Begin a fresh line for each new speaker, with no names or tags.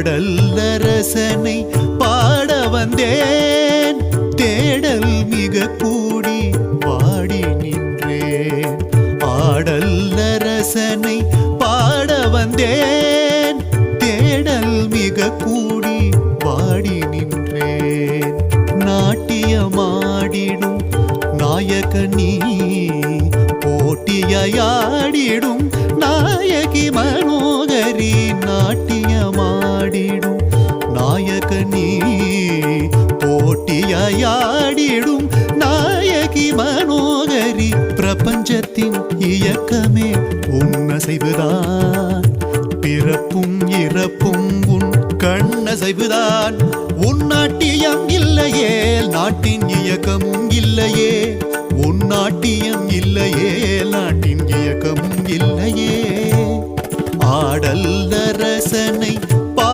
கடல்லரசனை பாட வந்தேன். தேடல் மிக கூடி பாடி நின்றேன். ஆடல்லரசனை பாட வந்தேன். தேடல் மிக கூடி பாடி நின்றேன். நாட்டியமாடிடும் நாயகனீ போட்டியாடிடும் நாய போட்டியாடிடும் நாயகி மனோகரி பிரபஞ்சத்தின் இயக்கமே உன்னசைவுதான். பிறப்பும் இறப்பும் உன் கண்ணசைவுதான். உன் நாட்டியம் இல்லையே நாட்டின் இயக்கமும் இல்லையே. உன் நாட்டியம் இல்லையே நாட்டின் இயக்கமும் இல்லையே. ஆடல்